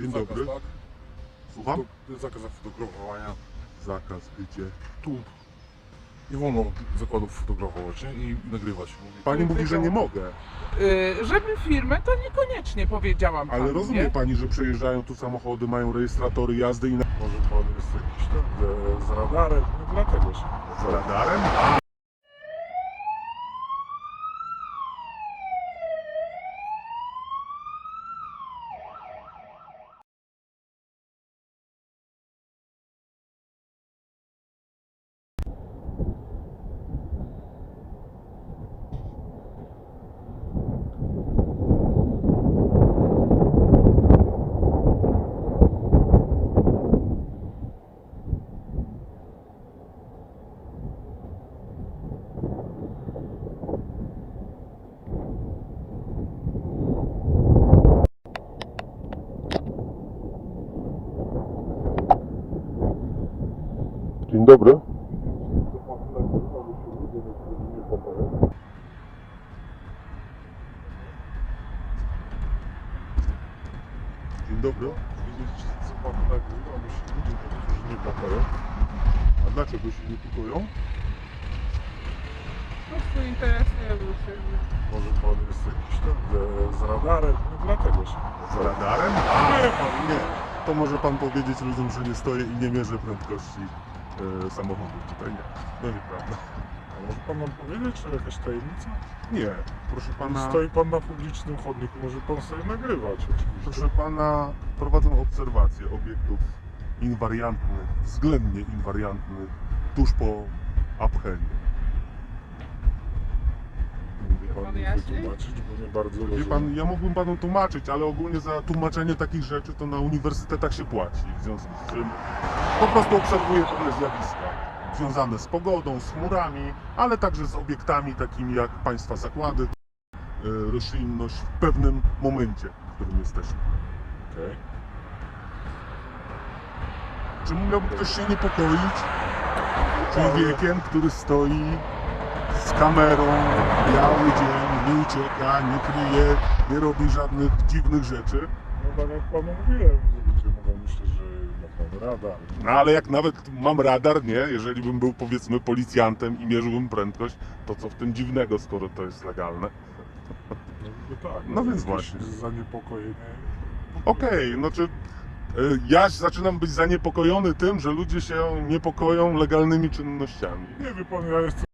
Dzień zakaz, dobry. Tak? Słucham? To jest zakaz fotografowania. Zakaz gdzie? Tu nie wolno zakładów fotografować nie? i nagrywać. Pani mówi, że nie mogę. Yy, żeby firmę, to niekoniecznie powiedziałam Ale panu, rozumie nie? pani, że przejeżdżają tu samochody, mają rejestratory jazdy i na... Może pan jest jakiś tam z, z radarem, dlatego się. z radarem? Dzień dobry. Dzień dobry. Wiedzieć, co pan nagrywa, bo się ludzie niektórzy nie pokają. A dlaczego się nie pikują? Po prostu interesuje się. Może pan jest jakiś tam z, z radarem, no dlatego się. Z radarem? Nie, pan Nie. To może pan powiedzieć ludziom, że nie stoję i nie mierzę prędkości e, samochodu. Tutaj nie. No nieprawda. A może pan nam powiedzieć, czy jakaś tajemnica? Nie. Proszę pana... Stoi pan na publicznym chodniku, może pan sobie nagrywać oczywiście. Proszę pana, prowadzą obserwację obiektów inwariantnych, względnie inwariantnych, tuż po Abchenie. Mówi pan pan mi jaśniej? wytłumaczyć, bo nie bardzo Wie rozumiem. pan, ja mógłbym panu tłumaczyć, ale ogólnie za tłumaczenie takich rzeczy to na uniwersytetach się płaci. W związku z czym po prostu obserwuję pewne zjawiska związane z pogodą, z chmurami, ale także z obiektami takimi jak państwa zakłady, y, roślinność w pewnym momencie, w którym jesteśmy. Okej. Czy miałby ktoś się niepokoić człowiekiem, który stoi z kamerą, biały dzień, nie ucieka, nie kryje, nie robi żadnych dziwnych rzeczy? No tak jak panu mówiłem, ludzie mogą myśleć, że ma pan radar. No ale jak nawet mam radar, nie, jeżeli bym był powiedzmy policjantem i mierzyłbym prędkość, to co w tym dziwnego, skoro to jest legalne? No, niby tak. No więc jakieś właśnie. Zaniepokojenie. Okej, no czy y, ja zaczynam być zaniepokojony tym, że ludzie się niepokoją legalnymi czynnościami. Nie wie pan, ja jestem.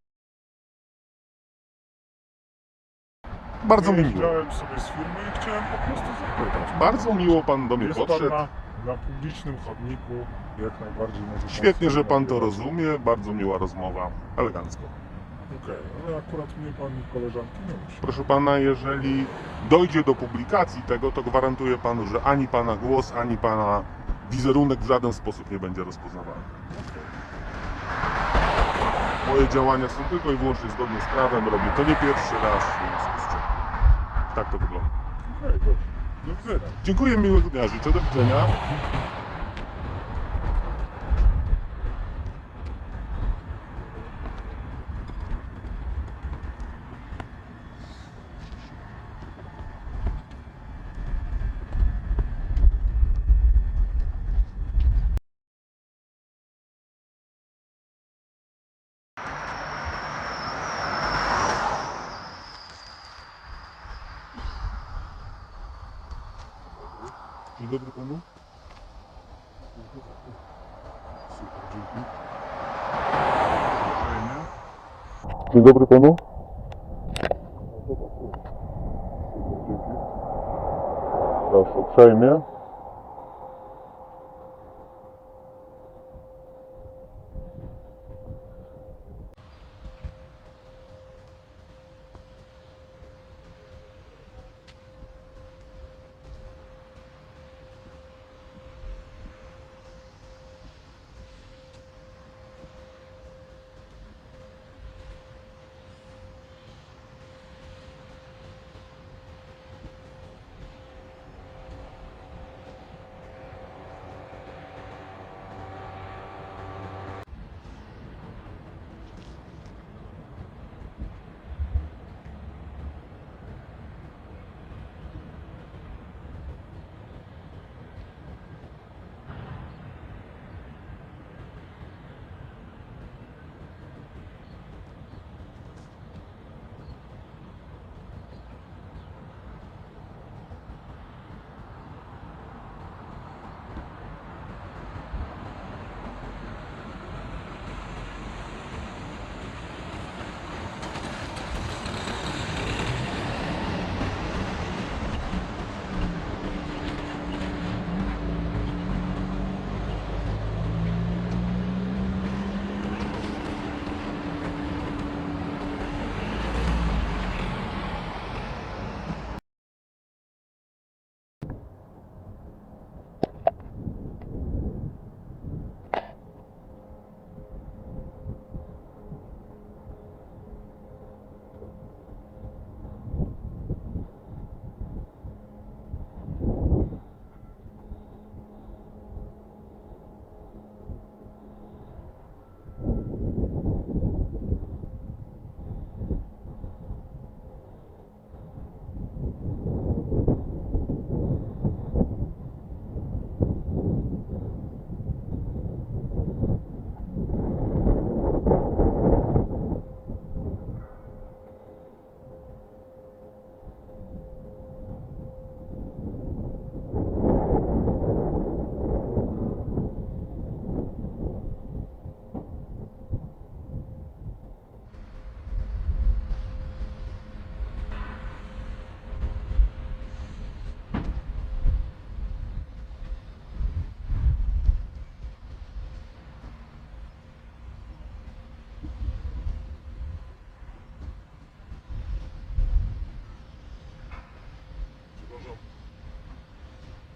Bardzo mi miło. Wyjeżdżałem sobie z firmy i chciałem po prostu zapytać. Bardzo miło pan do mnie Jest pan podszedł. na, na publicznym chodniku, jak najbardziej może pan Świetnie, że pan to nagrywać. rozumie, bardzo miła rozmowa, elegancko. Okej, ale akurat mnie pan i koleżanki nie musi. Proszę pana, jeżeli dojdzie do publikacji tego, to gwarantuję panu, że ani pana głos, ani pana wizerunek w żaden sposób nie będzie rozpoznawany. Moje działania są tylko i wyłącznie zgodne z prawem, robię to nie pierwszy raz, w związku z czym tak to wygląda. Dobrze. Dziękuję, miłego dnia, życzę, do widzenia. Dzień dobry panu. Super, dzięki. Uprzejmie. Dzień dobry panu. Proszę uprzejmie.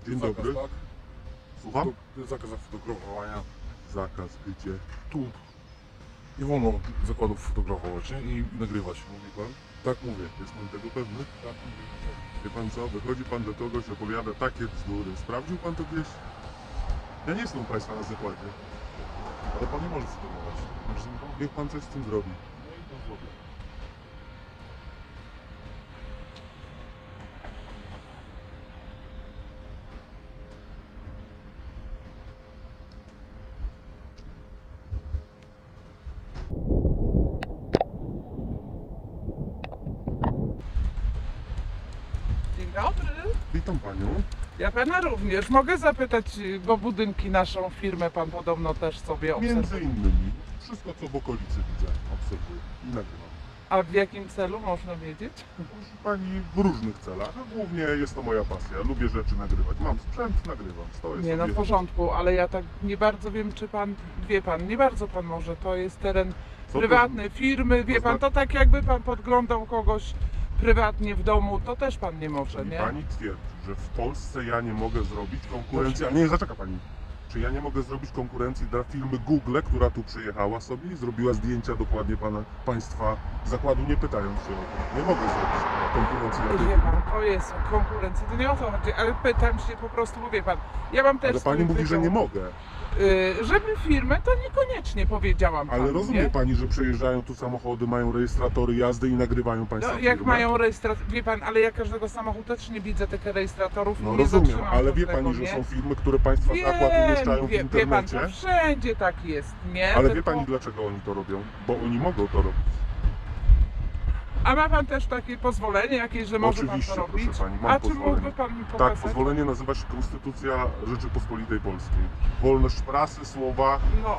Dzień zakaz, dobry. tak? Słucham? To zakaz fotografowania. Zakaz, gdzie? Tu nie wolno zakładów fotografować nie? i nagrywać. Mówi pan? Tak mówię. Jest pan tego pewny? Tak mówię. Wie pan co? Wychodzi pan do kogoś, opowiada takie bzdury. Sprawdził pan to gdzieś? Ja nie jestem u państwa na zakładzie. Ale pan nie może pan? Niech pan coś z tym zrobi. No i to zrobię. Dzień dobry. Witam panią. Ja pana również. Mogę zapytać, y, bo budynki naszą firmę pan podobno też sobie obserwuje. Między innymi wszystko, co w okolicy widzę, obserwuję i nagrywam. A w jakim celu można wiedzieć? Proszę pani w różnych celach, a głównie jest to moja pasja. Lubię rzeczy nagrywać. Mam sprzęt, nagrywam. Stoję Nie, no w porządku, ale ja tak nie bardzo wiem, czy pan, wie pan, nie bardzo pan może, to jest teren Co to- prywatny, firmy, wie to pan, zna- to tak jakby pan podglądał kogoś prywatnie w domu, to też pan nie może, nie? pani twierdzi, że w Polsce ja nie mogę zrobić konkurencji. A nie, zaczeka pani. Czy ja nie mogę zrobić konkurencji dla firmy Google, która tu przyjechała sobie i zrobiła zdjęcia dokładnie pana, państwa zakładu, nie pytając się o to. Nie mogę zrobić konkurencji dla tej Wie firmy. pan, to jest konkurencja, to nie o to chodzi, ale pytam się po prostu, bo wie pan, ja mam też... Ale pani swój mówi, że nie mogę. Y, żeby firmę, to niekoniecznie powiedziałam Ale panu, rozumie nie? pani, że przejeżdżają tu samochody, mają rejestratory jazdy i nagrywają państwa No, jak firmę? mają rejestrator, wie pan, ale ja każdego samochodu też nie widzę tych rejestratorów No nie rozumiem, zatrzymam ale wie każdego, pani, że nie? są firmy, które państwa Wiem, zakład umieszczają w wie, wie pan, internecie? wszędzie tak jest, nie? Ale wie Tylko- pani, dlaczego oni to robią? Bo oni mogą to robić. A ma pan też takie pozwolenie jakieś, że może Oczywiście, pan to robić? proszę pani, mam A czy pozwolenie. mógłby pan mi Tak, pokazać? pozwolenie nazywa się Konstytucja Rzeczypospolitej Polskiej. Wolność prasy, słowa. No,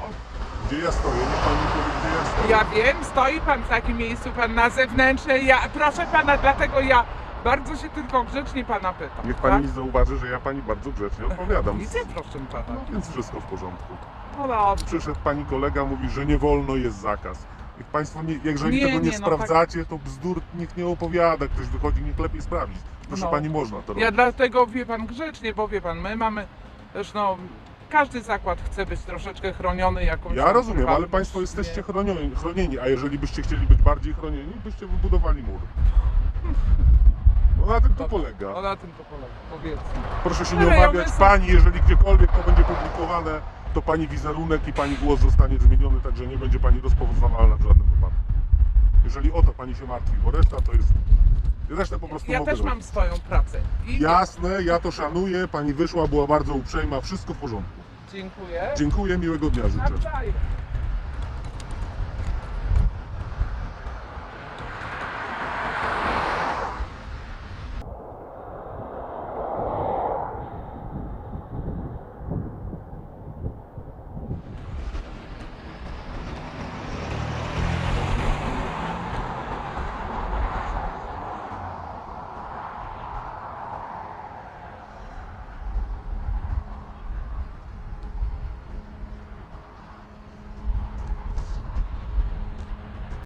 Gdzie ja stoję? Niech pan mi powie, gdzie ja stoję. ja wiem, stoi pan w takim miejscu, pan na zewnętrznej, ja, proszę pana, dlatego ja bardzo się tylko grzecznie pana pytam. Niech tak? pani zauważy, że ja pani bardzo grzecznie odpowiadam. Widzę, proszę pana. No, więc wszystko w porządku. No dobrze. Przyszedł pani kolega, mówi, że nie wolno, jest zakaz. Niech państwo, nie, jeżeli Nie, tego nie, nie, no tak. sprawdzacie, to bzdur niech nie opowiada. Ktoś wychodzi, niech lepiej sprawdzić. Proszę No. pani, można to Ja robić. dlatego wie pan grzecznie, bo wie pan, my mamy no. Każdy zakład chce być troszeczkę chroniony jakąś. Ja tam rozumiem, ale prywatność, państwo nie? jesteście chronieni, chronieni, a jeżeli byście chcieli być bardziej chronieni, byście wybudowali mur. No na tym to No polega. na tym to polega, powiedzmy. Proszę się Ale nie ja obawiać myślę- pani, jeżeli gdziekolwiek to będzie publikowane, to pani wizerunek i pani głos zostanie zmieniony, także nie będzie pani rozpoznawalna w żadnym wypadku. Jeżeli o to pani się martwi, bo reszta to jest... Resztę po prostu Ja mogę też mam swoją pracę. I Jasne, ja to szanuję, pani wyszła, była bardzo uprzejma, wszystko w porządku. dziękuję. Dziękuję, miłego dnia życzę. Nawzajem.